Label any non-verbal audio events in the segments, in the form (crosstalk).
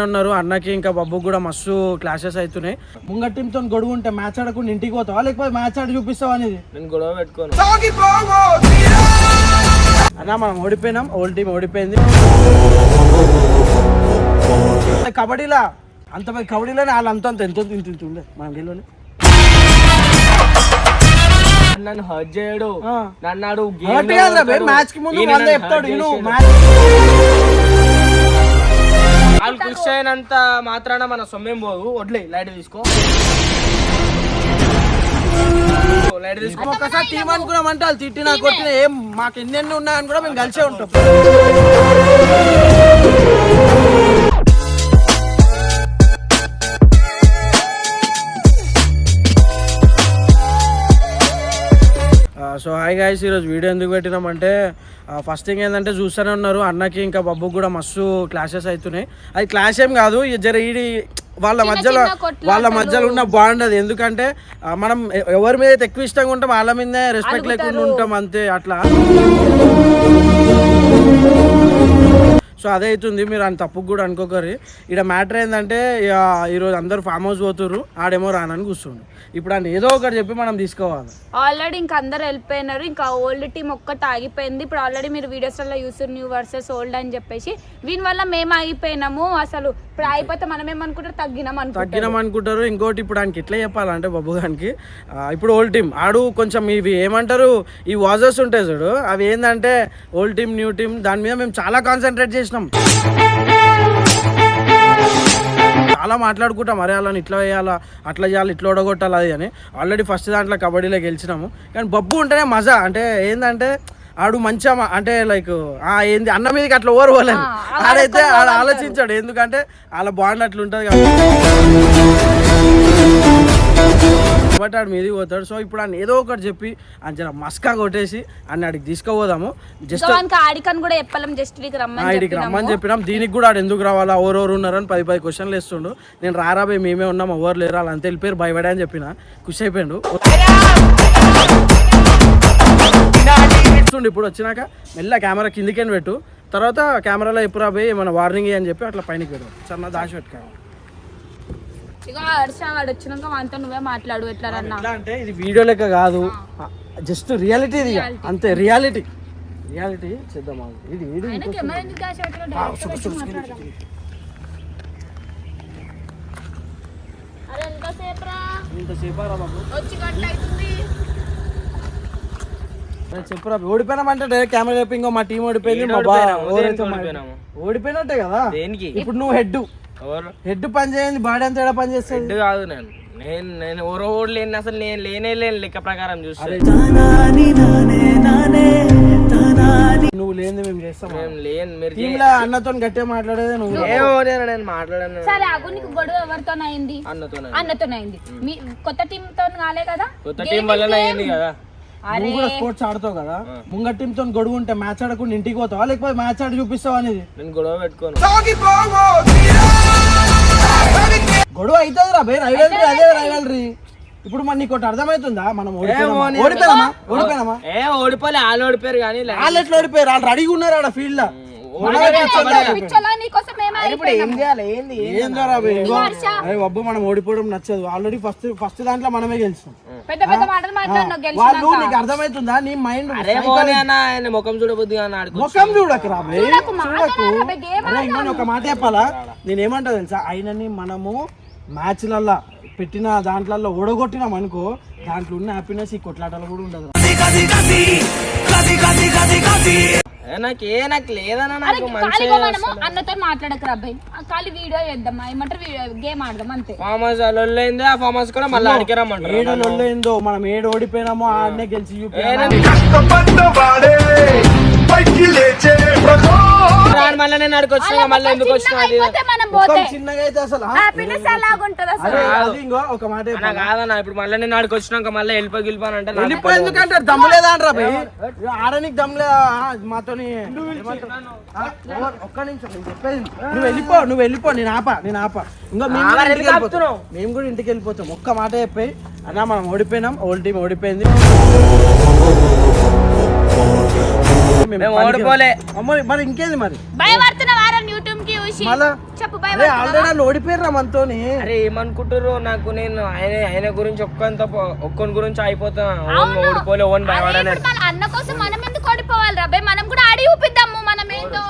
ఉన్నారు. అన్నకి ఇంకా బబ్బుకి కూడా మస్తు క్లాసెస్ అవుతున్నాయి. ముంగట్ టీంతో గొడవ ఉంటే మ్యాచ్ ఆడకుండా ఇంటికి పోతావా? లేకపోతే మ్యాచ్ ఆడి చూపిస్తావా అనేది? నేను గొడవ పెట్టుకోను. అన్న మనం ఓడిపోయినాం. ఓల్డ్ టీం ఓడిపోయింది. కబడ్డీలా? అంత పోయి కబడ్డీలోనే వాళ్ళు అంత అంత ఎంత ఉండే. మనం గెలవలే. నన్ను హర్ట్ చేయడు. ఆ. నన్ను ఆడు కాబట్టి కాదురా బే, మ్యాచ్కి ముందు చెప్తాడు మ్యాచ్ వాళ్ళు కృషి అయినంత మాత్రాన మన సొమ్మేం పోదు. వడ్లే లైట్ తీసుకో. లైట్ తీసుకో. ఒక్కసారి టీం అనుకున్నామంటే వాళ్ళు తిట్టినా కొట్టిన ఏం మాకు ఎన్నెన్ని ఉన్నాయని కూడా మేము కలిసే ఉంటాం. సో హాయ్ గాయస్ ఈరోజు వీడియో ఎందుకు పెట్టినామంటే ఫస్ట్ థింగ్ ఏంటంటే చూస్తూనే ఉన్నారు. అన్నకి ఇంకా బబ్బుకి కూడా మస్తు క్లాసెస్ అవుతున్నాయి అది క్లాస్ ఏం కాదు ఈ జర ఈడి వాళ్ళ మధ్యలో వాళ్ళ మధ్యలో ఉన్న బాగుండదు ఎందుకంటే ఆ, మనం ఎవరి మీద ఎక్కువ ఇష్టంగా ఉంటాం వాళ్ళ మీదే రెస్పెక్ట్ లేకుండా ఉంటాం అంతే అట్లా. సో అదే అవుతుంది మీరు అని తప్పుకు కూడా అనుకోకరి ఇక్కడ మ్యాటర్ ఏంటంటే ఈరోజు అందరూ ఫామ్ హౌస్ పోతుర్రు ఆడేమో రానని కూర్చుండు. ఇప్పుడు ఆయన ఏదో ఒకటి చెప్పి మనం తీసుకోవాలి. ఆల్రెడీ ఇంకా అందరు వెళ్ళిపోయినారు ఇంకా ఓల్డ్ టీం ఒక్కటి ఆగిపోయింది. ఇప్పుడు ఆల్రెడీ మీరు వీడియోస్లలో చూసారు న్యూ వర్సెస్ ఓల్డ్ అని చెప్పేసి. దీని వల్ల మేము ఆగిపోయినాము అసలు ఇప్పుడు అయిపోతే మనం ఏమనుకుంటారు తగ్గినాం అనుకుంటారు. తగ్గినాం అనుకుంటారు. ఇంకోటి ఇప్పుడు ఆయనకి ఎట్లా చెప్పాలంటే బబ్బు గానికి ఇప్పుడు ఓల్డ్ టీమ్ ఆడు కొంచెం ఇవి ఏమంటారు ఈ వాజర్స్ ఉంటాయి చూడు అవి ఏంటంటే ఓల్డ్ టీమ్ న్యూ టీమ్ దాని మీద మేము చాలా కాన్సన్ట్రేట్ చేసినాం. చాలా మాట్లాడుకుంటాం అరే అలా ఇట్లా వేయాలా అట్లా చేయాలి ఇట్లా ఓడగొట్టాలి అది అని. ఆల్రెడీ ఫస్ట్ దాంట్లో కబడ్డీలో గెలిచినాము. కానీ బబ్బు ఉంటేనే మజా. అంటే ఏంటంటే ఆడు మంచిగా అంటే లైక్ ఆ ఏంది అన్న మీదకి అట్లా ఓవర్ పోలేదు ఆడైతే ఆడ ఆలోచించాడు. ఎందుకంటే వాళ్ళ బాండ్ అట్లా ఉంటుంది కాబట్టి ఆడు మీదకి పోతాడు. సో ఇప్పుడు ఆయన ఏదో ఒకటి చెప్పి ఆయన జర మస్కా కొట్టేసి అన్న ఆడికి తీసుకుపోదాము. జస్ట్ ఆడికని కూడా చెప్పలేం జస్ట్ వీక్ ఆడికి రమ్మని చెప్పినాం. దీనికి కూడా ఆడు ఎందుకు రావాలా? ఎవరెవరు ఉన్నారని పది పది క్వశ్చన్లు వేస్తుండు. నేను రారాబోయి మేమే ఉన్నాం ఎవరు లేరు వాళ్ళు అంత వెళ్ళిపోయారు భయపడే అని చెప్పిన. ఖుషి అయిపోయాడు. ఇప్పుడు వచ్చినాక మెల్ల కెమెరా కిందికి పెట్టు. తర్వాత కెమెరాలో ఎప్పుడు రాబోయి? ఏమైనా వార్నింగ్ అని చెప్పి అట్లా పైనకి పెట్టు సార్ నా దాచి పెట్టుకోవాలి ఇక హర్ష వాడు వచ్చినాక మనతో నువ్వే మాట్లాడు ఎట్లా రన్నా? ఎట్లా అంటే ఇది వీడియో లెక్క కాదు. జస్ట్ రియాలిటీ ఇది ఇక. అంతే రియాలిటీ రియాలిటీ చేద్దాం ఆగు. ఇది ఇది ఆయన కెమెరా ఎందుకు దాచి పెట్టాడు? Direct గా వచ్చి మాట్లాడదాం. అరే ఎంతసేపు రా ఇంతసేపు రా బాబు? వచ్చి గంట అవుతుంది. అరే చెప్పురా ఓడిపోయినామంటే డైరెక్ట్ కెమెరా చెప్పి ఇంకో మా టీం ఓడిపోయింది మా బా ఓడిపోయినాము? ఎవరైతే దేనికి మా- ఓడిపోయినాము? ఓడిపోయినట్టే కదా. దేనికి? ఇప్పుడు నువ్వు హెడ్ ఎవరు? హెడ్ పని చేయండి బాడీ అంతా ఎడ పని చేస్తుంది? హెడ్ కాదు నేను. నేను నేను ఓడి లేని అసలు నేను లేనే లేని లెక్క ప్రకారం చూస్తే. నువ్వు లేనిది మేము చేస్తాం నేను లేను మీరు టీమ్లో అన్నతో గట్టిగా మాట్లాడేది నువ్వు. ఏమో నేను నేను మాట్లాడాను. సరే అగు నీకు గొడవ ఎవరితో అయింది అన్నతోనే. అన్నతో అయింది మీ కొత్త టీమ్తో కాలే కదా? కొత్త టీం వల్లనే అయింది కదా. నువ్వు కూడా స్పోర్ట్స్ ఆడుతావు కదా? ముంగ టీమ్తో గొడవ ఉంటే మ్యాచ్ ఆడకుండా ఇంటికి పోతావా? లేకపోతే మ్యాచ్ ఆడి చూపిస్తావా అనేది? నేను గొడవ పెట్టుకోను. గొడవ అవుతుంది రా బే రైవల్రీ అదే రైవల్రీ ఇప్పుడు మన నీకు ఒకటి అర్థమవుతుందా మనం ఓడిపోయినామా? ఓడిపోయినామా? ఏ ఓడిపోలే వాళ్ళు ఓడిపోయారు కానీ వాళ్ళు ఎట్లా ఓడిపోయారు? వాళ్ళు రెడీగా ఉన్నారు ఆడ ఫీల్డ్లో? పిచ్చోలా నీకోసం ఏమై ఇప్పుడు ఏం చేయాలి ఏంది ఏందో? రా బే? ఇగో. అరే అబ్బు మనం ఓడిపోవడం నచ్చదు. ఆల్రెడీ ఫస్ట్ ఫస్ట్ దాంట్లో మనమే గెలిచాం పెద్ద పెద్ద మాటలు మాట్లాడినావు గెలిచి వాళ్ళు నీకు అర్థమవుతుందా నీ మైండ్ ముఖం చూడబుద్ది ముఖం చూడకు రా బే? చూడకు. ఒక మాట చెప్పాలా? నేను ఏమంటా తెలుసా? ఆయనని మనము మ్యాచ్లల్లో పెట్టిన దాంట్లలో ఓడగొట్టినాం అనుకో దాంట్లో ఉన్న హ్యాపీనెస్ ఈ కొట్లాటలు కూడా ఉండదు. నాకు ఏ నాకు లేదన్నా నాకు మంచి ఖాళీగా మనము అన్నతో మాట్లాడక అబ్బాయి. ఖాళీ వీడియో చేద్దాం ఏమంటారు గేమ్ ఆడదాం అంతే. ఫామ్ హౌస్ అయింది ఆ ఫామ్ హౌస్ కూడా మళ్ళీ మనం ఏడు ఓడిపోయినామో ఆడనే గెలిచి చూపి రాను మళ్ళీ నేను అడిగి వచ్చినా మళ్ళీ ఎందుకు వచ్చినా చిన్నగా అయితే అసలు? హ్యాపీనెస్ ఇంకో ఒక మాట కాదన్నా ఇప్పుడు మళ్ళీ నేను ఆడికి వచ్చినాక మళ్ళీ వెళ్ళిపోయి గెలిపానంటే నాకు వెళ్ళిపో ఎందుకంటే దమ్ము లేదా అంటారా భయ్ ఆడనికి దమ్ము లేదా? ఆ, మాతోని? ఒక్క నిమిషం నేను చెప్పేది నువ్వు వెళ్ళిపో నువ్వు వెళ్ళిపో నేను ఆపా నేను ఆపా. ఇంకా మేము కూడా ఇంటికి వెళ్ళిపోతాం. మేము కూడా ఇంటికి వెళ్ళిపోతాం. ఒక్క మాట చెప్పాయి అన్న మనం ఓడిపోయినాం ఓల్డ్ టీం ఓడిపోయింది. మేము ఓడిపోలే. మరి ఇంకేంది మరి? భయపడుతున్న వారం యూట్యూబ్కి చూసి మళ్ళా? చెప్పు అరే భయపడుతున్నావా? ఆల్రెడీ వాళ్ళు ఓడిపోయారు మనతోని. అరే ఏమనుకుంటారు నాకు నేను ఆయన ఆయన గురించి ఒక్కంత ఒక్కని గురించి అయిపోతా అవును. ఓడిపోలే ఓన్ భయపడనే. అన్న కోసం మనం ఎందుకు ఓడిపోవాలి రాబే మనం కూడా ఆడి చూపిద్దాము మనం ఏంటో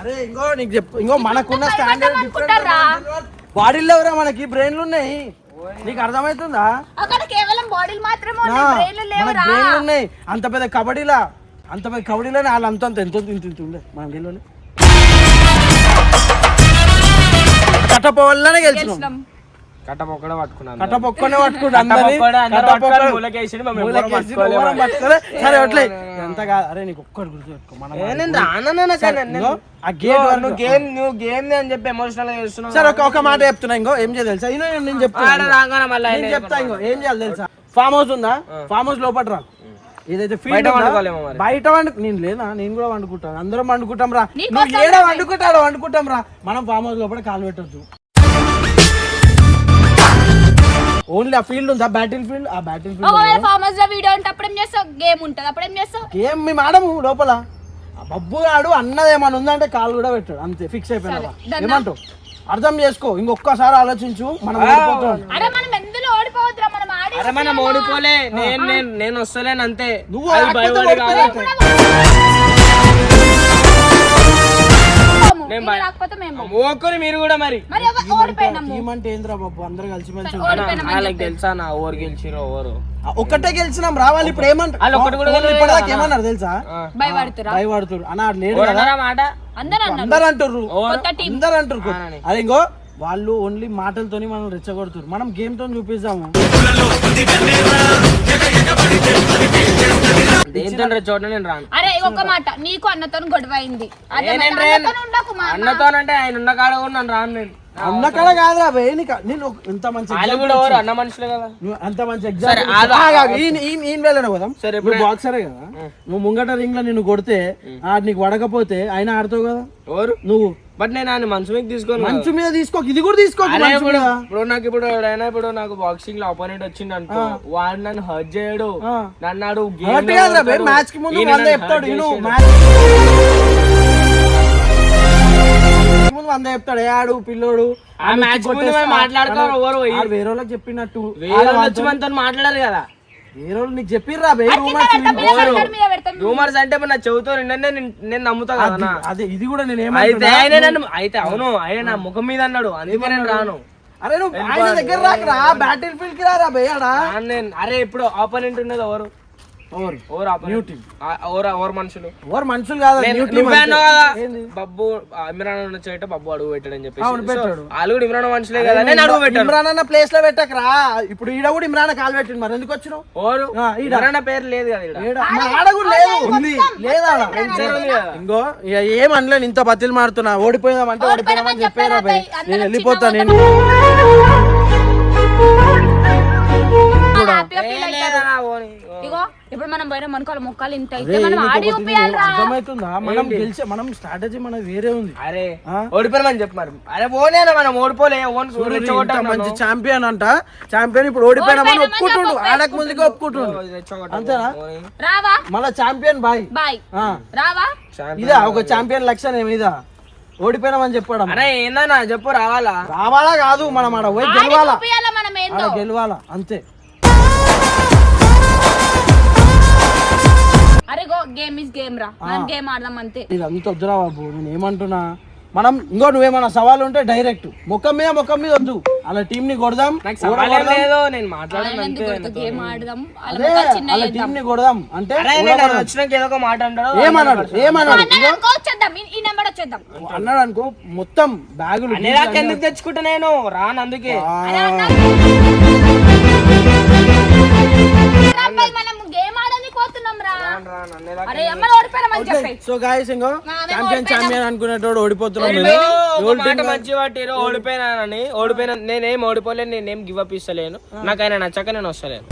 అరే ఇంకో నీకు చెప్పు. ఇంకో మనకున్న స్టాండర్డ్ అనుకుంటారా? బాడీలో ఎవరా మనకి బ్రెయిన్లు ఉన్నాయి. నీకు అర్థమవుతుందా? అక్కడ కేవలం బాడీలు మాత్రమే ఉన్నాయి బ్రెయిన్లు బ్రెయిన్లు ఉన్నాయి. అంత పెద్ద కబడ్డీలా అంత పెద్ద కబడ్డీలోనే వాళ్ళు అంత అంత ఎంత ఇంత ఇంత ఉండే? మనం గెలవలే. కట్టపోవాలనే గెలిచినాం. కట్టపొక్కడే పట్టుకున్నాను. కట్టపొక్కడే ఎంత కాదు. అరే నీకు గుర్తు ఆ నువ్వు గేమ్ నువ్వు గేమ్ అని చెప్పి ఎమోషనల్గా చేస్తున్నావు. సరే ఒక ఒక మాట చెప్తున్నా ఇంకో. ఏం చేయాలి తెలుసా? ఇను నేను చెప్తాను చెప్తా ఇంకో. ఏం చేయాలి తెలుసా? ఫామ్ హౌస్ ఉందా? ఫామ్ హౌస్ లోపల రా. ఏదైతే ఫీల్డ్ బయట వండుకోలేమో మరి. బయట వండు నేను లేనా నేను కూడా వండుకుంటాను. అందరం వండుకుంటాం రా. నీకోసం నువ్వు ఏడ వండుకుంటాడో వండుకుంటాం రా. మనం ఫామ్ హౌస్ లోపల కాలు పెట్టొద్దు. ఓన్లీ ఆ ఫీల్డ్ ఉందా? బ్యాటిల్ ఫీల్డ్ ఆ బ్యాటిల్ ఒకవేళ ఫీల్డ్ ఫామ్ హౌస్లో వీడియో ఉంటే అప్పుడేం చేస్తావు? గేమ్ ఉంటది. అప్పుడేం చేస్తావు? ఏం మేము ఆడము లోపల? ఆ బబ్బు గాడు అన్నది ఏమన్నా ఉందంటే కాలు కూడా పెట్టాడు. అంతే ఫిక్స్ అయిపోయినా. ఏమంటావు? అర్థం చేసుకో ఇంకొకసారి ఆలోచించు మనం ఓడిపోతాం. అరే మనం ఎందులో ఓడిపోవద్దురా? మనం ఆడి అరే మనం ఓడిపోలే. నేను నేను నేను వస్తలేను అంతే. నువ్వు భయపడి కాదు. భయ- రాకపోతే మేము మీరు కూడా మరి. మరి ఎవ- ఓడిపోయినాము? టీం అంటే ఏంద్రా బాబు? అందరూ కలిసి మెలిసి వాళ్ళకి. తెలుసా నా ఓవర్ గెలిచిరో ఓవరు ఆ, ఒక్కటే గెలిచినాం రావాలి ఇప్పుడు ఏమంటారు? వాళ్ళు ఒక్కటి కూడా గెలవలేదు ఇప్పటిదాకా. ఏమన్నారు తెలుసా? భయపడుతురా? భయపడుతురు అన్న ఆడు లేడు కదా? ఓడన్నారా మాట? అందరూ అన్నారు. అందరు అంటారు కొత్త టీం. అందరు. అదే ఇంకో వాళ్ళు ఓన్లీ మాటలతోని మనం రెచ్చగొడుతురు మనం గేమ్తో చూపిస్తాము. చోట నేను రాను. అరే ఒక మాట నీకు అన్నతో గొడవ అయింది మా అన్నతోనంటే ఆయన ఉన్న కాడ కూడా నన్ను రాను నేను. అన్న కాదురా నీకు నేను ఇంత మంచి. అన్న మనుషులే కదా? నువ్వు అంత మంచి ఈయన వెళ్ళను పోదాం. సరే, నువ్వు బాక్సరే కదా? నువ్వు ముంగట రింగ్లో నిన్ను కొడితే ఆడు నీకు వడకపోతే ఆయన ఆడుతావు కదా? ఎవరు? నువ్వు. బట్ నేను ఆయన మనసు మీకు తీసుకోను కదా. మంచు మీద తీసుకో ఇది కూడా మంచు ఇప్పుడు మీద. ఇప్పుడు నాకు ఇప్పుడు ఎవడైనా ఇప్పుడు నాకు బాక్సింగ్లో అపోనెంట్ వచ్చింది అనుకో వాడు నన్ను హర్ట్ చేయడు. నన్ను ఆడు. మ్యాచ్కి ముందు చెప్తాడు ముందు వంద చెప్తాడు ఏ ఆడు పిల్లోడు ఆ మ్యాచ్ ముందు మేము మాట్లాడుకోరు ఎవరు? వేరే వాళ్ళకి చెప్పినట్టు. వేరే వచ్చి మనతో మాట్లాడారు కదా. వేరే వాళ్ళు నీకు చెప్పిర్రా. బే రూమర్స్. రూమర్స్ అంటే నా చెవుతో నిండే నేను నమ్ముతా కదా. అదే ఇది కూడా నేను అయితే ఏమంటున్నా ఆయన నన్ను అయితే అవును ఆయన నా ముఖం మీద అన్నాడు. అందుకే నేను రాను. అరే నువ్వు ఆయన దగ్గర రాకరా బ్యాటిల్ ఫీల్డ్కి రారా బే ఆడా? రాను నేను అరే ఇప్పుడు ఆపోనెంట్ ఉన్నది ఎవరు? ఎవరు ఎవరు opponent? ఆ, ఎవరు ఎవరు మనుషులు. ఎవరు మనుషులు కాదా నేను- న్యూ టీం నువ్వే అంతే. అన్నావు కదా? బబ్బు ఇమ్రాన్ అన్న చేయట బబ్బు అడుగు పెట్టాడని చెప్పేసి. అవును, పెట్టాడు. వాళ్ళు కూడా ఇమ్రాన్ మనుషులే కదా? నేను అడుగు పెట్టాను. ఇమ్రాన్ అన్న ప్లేస్లో పెట్టకరా? ఇప్పుడు ఈడ కూడా ఇమ్రాన్ కాల్ పెట్టింది మరి. ఎందుకు వచ్చినావు? ఈడ. ఇమ్రాన్ పేరు లేదు కదా ఈడ. ఆడ కూడా లేదు. ఉంది. లేదా. ఇంకో ఏం అనలేను ఇంత బతిలు మారుతున్నా. ఓడిపోయిందామంటే ఓడిపోయినామని చెప్పారా నేను వెళ్ళిపోతా నేను. హ్యాపీగా ఫీల్ అవుతారు. ఇగో ఇప్పుడు మనం పోయిన మనకాల మొక్కలు ఇంత అయితే మనం ఆడి అర్థమవుతుందా? మనం గెలిచే మనం స్ట్రాటజీ మనది వేరే ఉంది. అరే ఆ? ఓడిపోయినామని చెప్పు మరి. అరే పోనేనా మనం ఓడిపోలే ఓన్ మంచి ఛాంపియన్ అంట. ఛాంపియన్ ఇప్పుడు ఓడిపోయినామని ఒప్పుకుంటుండు. ఆడక ముందుగా ఒప్పుకుంటుండు. అంతేనా? రావా? మళ్ళా ఛాంపియన్ బాయ్ బాయ్ రావా? ఇదా ఒక ఛాంపియన్ లక్షణం ఇదా? ఓడిపోయినామని చెప్పడం అరే ఏందన్నా? చెప్పు రావాలా? రావాలా కాదు మనం ఆడ పోయి ఆడి గెలవాలా? మనం గెలవాలా? అంతే. గేమ్ ఇస్ గేమ్ రా. మనం గేమ్ ఆడదాం అంతే. ఇది అంత వద్దురా బాబు నేను ఏమంటున్నా? మనం ఇంకో నువ్వేమన్నా సవాల్ ఉంటే డైరెక్ట్ ముఖం మీద ముఖం మీద వద్దు. అలా టీం ని కొడదాం. అలా టీం ని కొడదాం. అంటే ఏమన్నాడు ఏమన్నాడు అన్నాడు అనుకో మొత్తం బ్యాగులు ఎందుకు తెచ్చుకుంటా నేను? రాను అందుకే మనం గేమ్ ఆడడానికి పోతున్నాం రా రాను, రాను, అనేదాకా అరే అమ్మ ఓడిపోయినామని చెప్పి సో గాయస్ ఇంకో మేము ఛాంపియన్ ఛాంపియన్ అనుకునేటోడు ఓడిపోతున్నాం ఏదో మేము. ఒక మాట మంచి వాటిరో ఓడిపోయినానని ఓడిపోయిన నేనేం ఓడిపోలేను నేనేం గివ్ అప్ ఇస్తలేను. నాకు ఆయన నచ్చక నేను వస్తలేను.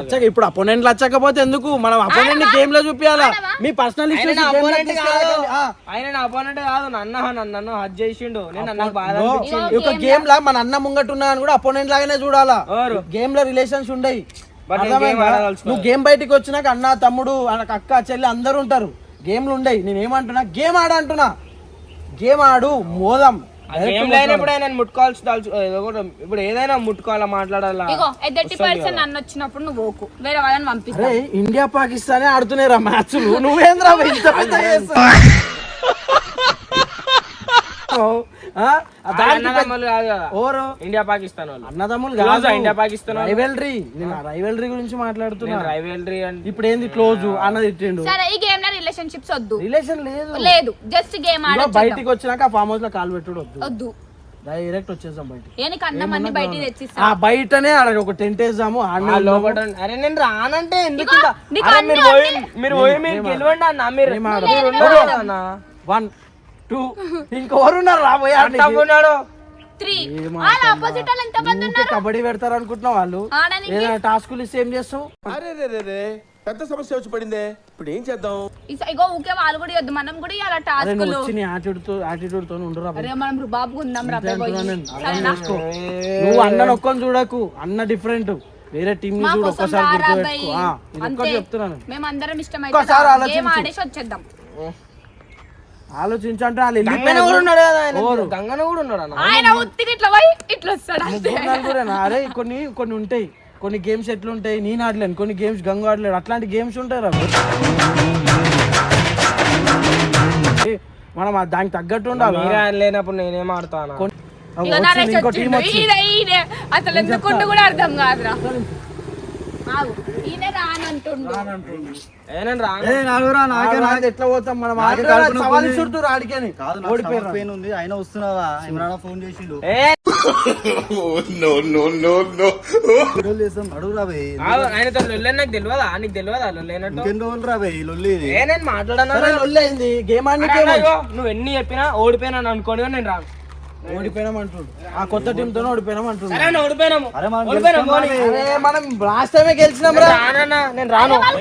వచ్చాక ఇప్పుడు అపోనెంట్ వచ్చకపోతే ఎందుకు? మనం అపోనెంట్ని గేమ్లో చూపించాలా మీ పర్సనల్ ఆయన ఇష్యూస్ నా opponent కాదు. ఆయన నా అపోనెంట్ కాదు. నన్న నన్ను నన్ను హజ్ చేసిండు. నేను నాకు బాధ ఒక గేమ్ లా మన అన్న ముంగట ఉన్నా అని కూడా అపోనెంట్ లాగానే చూడాలా? గేమ్లో రిలేషన్స్ ఉండయి. నువ్వు గేమ్ బయటికి వచ్చినాక అన్న తమ్ముడు అక్క చెల్లి అందరూ ఉంటారు. గేమ్లు ఉండయి. నేను ఏమంటున్నా గేమ్ ఆడ అంటున్నా. గేమ్ ఆడు మోదాం. ఇప్పుడు ఏదైనా ముట్టుకోవాలా మాట్లాడాలా? ఇగో ఎదటి పర్సన్ నన్ను వచ్చినప్పుడు నువ్వు ఓకు. వేరే వాళ్ళని పంపిస్తా. ఇండియా పాకిస్తానే ఆడుతున్నారా మ్యాచ్లు. నువ్వేంద్రా ఓరు ఇండియా పాకిస్తాన్ వాళ్ళు. అన్నదమ్ములు కాదు. ఇండియా పాకిస్తాన్? రైవెల్రీ నేను రైవెల్రీ గురించి మాట్లాడుతున్నా. రైవెల్రీ అంటే ఇప్పుడు ఏంది క్లోజ్ అన్న తిట్టిండు. సరే ఈ గేమ్లో రిలేషన్షిప్స్ వద్దు. రిలేషన్ లేదు. లేదు. జస్ట్ గేమ్ ఆడొచ్చు బయటికి వచ్చినాక ఫామ్ హౌస్లో కాలు పెట్టుడు వద్దు. వద్దు. డైరెక్ట్ వచ్చేసాం నీకు అన్నం అన్ని తెచ్చిస్తా? ఆ బయటనే ఆడ ఒక టెంట్ వేసాము లోపల అరే నేను రానంటే ఎందుకు మీరు పోయి మీరు పోయి మీరు గెలవండి అన్న మీరు ఏం ఉన్నారు టూ ఇంకెవరున్నారు రాబోయే తప్పున్నాడు త్రీ. వాళ్ళ ఆపోజిట్ వాళ్ళు ఎంత మంది ఉన్నారు? కబడ్డీ పెడతారు అనుకుంటున్నావు వాళ్ళు. ఏదైనా టాస్కులు ఇస్తే ఏం చేస్తావు? అరే రే రే రే. పెద్ద సమస్య వచ్చి పడిందే. ఇప్పుడు ఏం చేద్దాం? ఇస- ఇగో ఊకే వాళ్ళు కూడా ఇవ్వద్దు మనం కూడా ఇవ్వాలి అరే టాస్క్లు? వచ్చి నీ యాటిట్యూడ్తో యాటిట్యూడ్తో ఉండరా అరే మనం రుబాబు పోయి సరేనా? నువ్వు అన్న ఒక్కని చూడకు. అన్న డిఫరెంట్ వేరే టీం ని చూడు ఒక్కసారి రారా గుర్తుపెట్టుకో. అబ్బాయి ఆ, ఇది అంతే. ఒక్కటి చెప్తున్నాను. మేము అందరం ఒక్కసారి ఇష్టమైతే ఆలోచించు. గేమ్ ఆడేసి వచ్చేద్దాం. ఆలోచించంటే వాళ్ళు గంగన వెళ్ళిపోయారు. కూడా ఉన్నాడు కదా ఆయన. ఓరు. గంగన కూడా ఉన్నాడు అన్న ఆయన ఉత్తికి ఇట్లా పోయి ఇట్లా వస్తాడు అంతే. ముగ్గురు నలుగురేనా? అరే కొన్ని కొన్ని ఉంటాయి. కొన్ని గేమ్స్ ఎట్లుంటాయి నేను ఆడలేను. కొన్ని గేమ్స్ గంగు ఆడలేడు. అట్లాంటి గేమ్స్ ఉంటాయి రా మనం దానికి తగ్గట్టు ఉండాలి? మీరే ఆయన లేనప్పుడు నేనేం ఆడతానా? అసలు ఎందుకుంటూ కూడా అర్థం కాదురా. ఈయన రానంటుండు. ఎట్లా పోతాం మనం? సవాల్ పెయిన్ ఉంది. వస్తున్నావా ఇమ్రాన్ ఫోన్ చేసిండు. మాట్లాడనా. లొల్లైంది గేమ్ ఆడికే నువ్వు ఎన్ని చెప్పినా ఓడిపోయినా అనుకోని కానీ నేను రాను. ఓడిపోయినాం అంటుండు. ఆ కొత్త టీం తోనే ఓడిపోయినాం అంటుండు. అరే మనం లాస్ట్ టైమే గెలిచినాం రా. రానన్నా నేను రాను. వాళ్ళు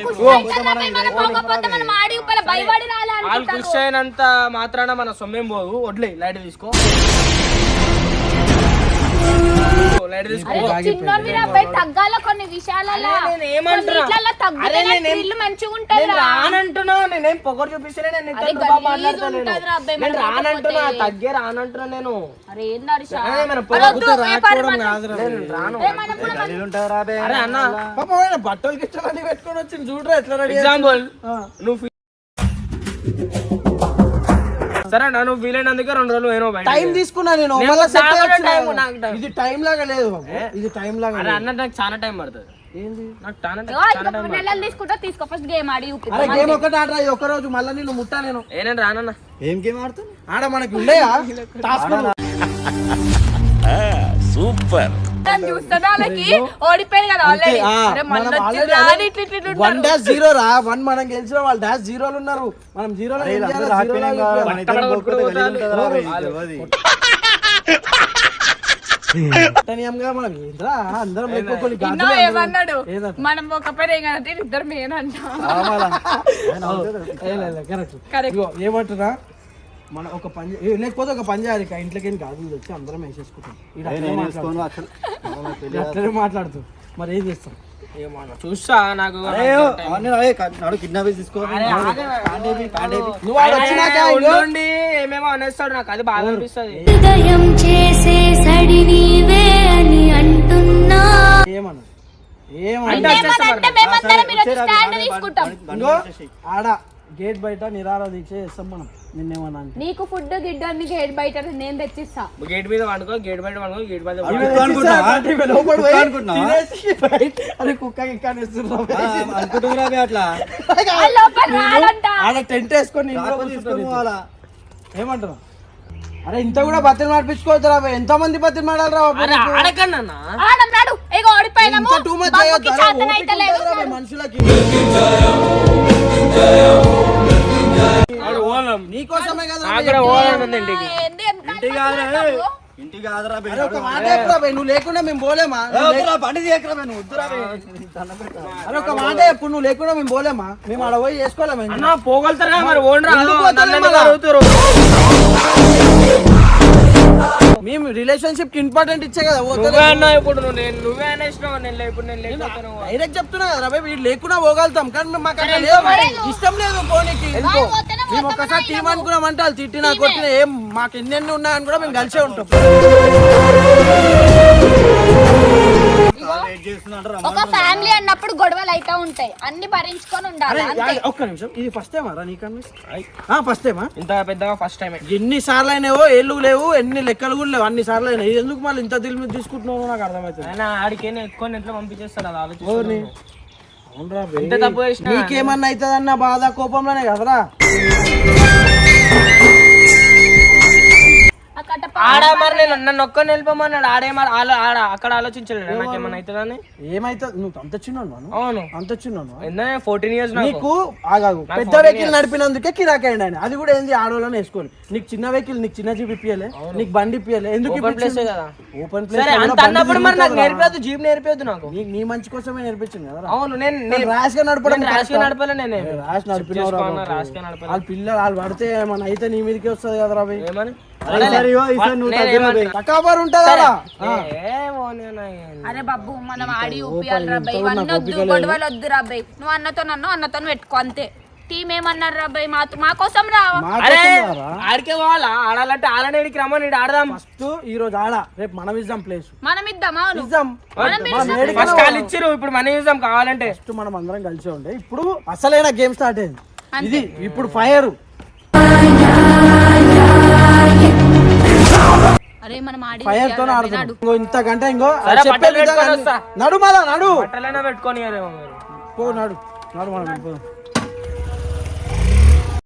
అనుకుంటారు. కృషి అయినంత మాత్రాన మన సొమ్మేం పోదు. వడ్లే లైట్ తీసుకో. తగ్గాల కొన్ని విషయాలలో. రానంటున్నా నేనేం పొగరు చూపిస్తలే నేను రానంటున్నా. తగ్గే రానంటున్నా నేను. అరే ఏంది హర్ష? అరే మన అరే పొగరు వద్దు, ఏ పని మనం- కాదురా. నేను రాను. ఏ మనం కూడా గలీలు ఉంటావు రాబే అరే అన్న. పాపం ఆయన బట్టలు గిట్టలన్నీ పెట్టుకొని వచ్చింది చూడరా ఎట్లా రెడీ ఎగ్జాంపుల్ నువ్వు ఫీ- సరే అన్న నువ్వు వీలైనందుకే రెండు రోజులు ఏమో బయట టైం తీసుకున్నా నేను. నేను మళ్ళా set. ఇది టైం లాగా లేదు బాబు. ఇది టైం లాగా అరే లేదు. అన్న నాకు చాలా టైం పడుతుంది. ఏంది? నాకు చాలా ఇగో, చాలా ఇంకా టైం మూడు నెలలు తీసుకుంటా తీసుకో. ఫస్ట్ గేమ్ ఆడి ఊపి. అరే గేమ్ ఒకటి ఆడరా ఇది ఒక రోజు మళ్ళీ నేను ముట్టా నేను. ఏ నేను రానన్నా. ఏం గేమ్ ఆడుతుంది ఆడ మనకి ఉండయా టాస్క్ (laughs) నేను చూస్తున్నా వాళ్ళకి ఓడిపోయింది కదా ఆల్రెడీ అరే మళ్ళీ వచ్చింది రా అని ఇట్లా ఇట్లా ఇట్లా వన్. డాష్ జీరో రా వన్ మనం గెలిచిన వాళ్ళు డాష్ జీరోలు ఉన్నారు. మనం జీరోలో. మన ఏంట్రా అందరం ఏమన్నాడు? మనం ఒక ఏం కదంటే ఇద్దరు మేనంట ఏమంటున్నా? మన ఒక పని ఏ, లేకపోతే ఒక పని చేయాలి ఇక ఇంట్లోకి గాజులు తెచ్చి అందరం వేసేసుకుంటాం. అట్లనే మాట్లాడుతాం. మరి ఏం చేస్తాం? ఏమన్నా చూస్తా నాకు ఏమేమో అనేస్తాడు నాకు అది బాధ అనిపిస్తుంది. హృదయం చేసే సడి నీవే అని అంటున్నా. ఏమన్నా? వచ్చి ఆడ గేట్ బయట నిరార దీక్ష చేస్తాం మనం. నిన్నేమన్నా అంటే. నీకు ఫుడ్ గిడ్డ అన్ని గేట్ బయట నేను తెచ్చిస్తా. గేట్ మీద వండుకో గేట్ బయట వండుకో గేట్ బయట వండుకో. కుక్క గిక్క రాబే అట్లా? ఆడ టెంట్ వేసుకొని? ఏమంటున్నావు? అరే ఇంత కూడా బతిని మాడిపించుకోవద్దురా భయ్. ఎంత మంది బతిని మాడాలరా మనుషులకి. నీకోసమే కదా కాదురా, కాదురా ఒక మాట చెప్పురా. నువ్వు లేకుండా మేము పోలేమా? తీయకురా బే, నువ్వు వద్దురా. అరే ఒక మాట చెప్పు నువ్వు లేకుండా మేము పోలేమా? మేము ఆడ పోయి చేసుకోలేమా పోగలుగుతారా మరి? అడుగుతారు. మేము రిలేషన్షిప్కి ఇంపార్టెంట్ ఇచ్చే కదా నువ్వే అన్నావు ఇప్పుడు నువ్వు నేను నువ్వే అనేసినావు నేను ఇప్పుడు నేను డైరెక్ట్ చెప్తున్నా కదా రవి వీడు లేకున్నా పోగలుగుతాం. కానీ మాకు అట్లా లేదు. ఇష్టం లేదు పోనీకి మేము ఒకసారి టీం అనుకున్నామంటే వాళ్ళు తిట్టినా కొట్టిన ఏం మాకు ఎన్నెన్ని ఉన్నాయని కూడా మేము కలిసే ఉంటాం. ఒక ఫ్యామిలీ అన్నప్పుడు అయితే ఉంటాయి. అన్ని భరించుకొని ఉండాలి అంతే. ఒక్క నిమిషం. ఇది ఫస్ట్ టైమా రా నీకన్నా ఫస్ట్ టైమా ఇంత పెద్దగా ఫస్ట్ టైం ఎన్ని సార్లు అయినావో ఏళ్ళు లేవు ఎన్ని లెక్కలు కూడా లేవు అన్ని సార్లు అయినాయి. ఇది ఎందుకు మళ్ళీ ఇంత దిల్ మీద తీసుకుంటున్నావు నాకు అర్థమవుతుంది ఆయన ఆడికి ఎక్కువ ఎట్లా పంపించేస్తాడు అది ఓర్ని. ఆలోచించి అవునరా ఎంత తప్పు చేసినా నీకేమన్నా అవుతుందన్న బాధ కోపంలోనే కదరా? ఆడ మరి నేను నన్ను ఒక్క నిలిపమన్నాడు. ఆడే మరి ఆలో- ఆడ అక్కడ ఆలోచించలేడు నాకేమన్నా అవుతుందని ఏమైతుంది? నువ్వు అంత చిన్నాను అవును. అంత చిన్నాను ఫోర్టీన్ ఇయర్స్ నాకు. ఆగాగు. పెద్ద వెహికల్ నడిపినందుకే కిరాకాయండి ఆయన. అది కూడా ఏంది? ఆడవాళ్ళని వేసుకోండి నీకు చిన్న వెహికల్ నీకు చిన్న జీప్ ఇప్పియలే. నీకు బండి ఇప్పియలే. ఎందుకు ఓపెన్ ప్లేసే కదా. ఓపెన్ సరే అంత అన్నప్పుడు మరి నాకు నేర్పేది జీప్ నేర్పేది నాకు. నీకు నీ మంచి కోసమే నేర్పించింది కదా అవును నేను నేను ర్యాష్గా నడపడం నేను. రాజకీయ నడపలే నేను ర్యాష్ నడపలే. వాళ్ళ పిల్లలు వాళ్ళు పడితే మన అయితే నీ మీదకి వస్తుంది కదా రవి ఏమని? అరే బాబు మనం ఆడి ఊపియాలి రాబాయ్ ఇవన్నీ వద్దు గొడవలు వద్దు రాబాయ్ నువ్వు అన్నతో నన్ను అన్నతో పెట్టుకో అంతే. టీం ఏమన్నారు రాబాయ్ మా మా కోసం రావా అరే ఆడికే పోవాలా? ఆడాలంటే ఆడనేడికి రమ్మని ఈడ ఆడదాం. ఫస్ట్ ఈ రోజు ఆడ. రేపు మనం ఇద్దాం ప్లేస్. మనం ఇద్దామా అవును. ఇద్దాం. మనం ఏడికి ఫస్ట్ కాలు ఇచ్చిరు ఇప్పుడు మనీ చూసాం కావాలంటే. ఫస్ట్ మనం అందరం కలిసి ఉండే. ఇప్పుడు అసలైన గేమ్ స్టార్ట్ అయింది. ఇది ఇప్పుడు ఫైర్. అరే మనం ఆడి ఫైర్తో ఆడుతున్నాం. ఇంకో ఇంతకంటే ఇంకో సరే, చెప్పే విధంగా. నడు మళ్ళా నడు. బట్టలైనా పెట్టుకొని పో నడు. నడు మనం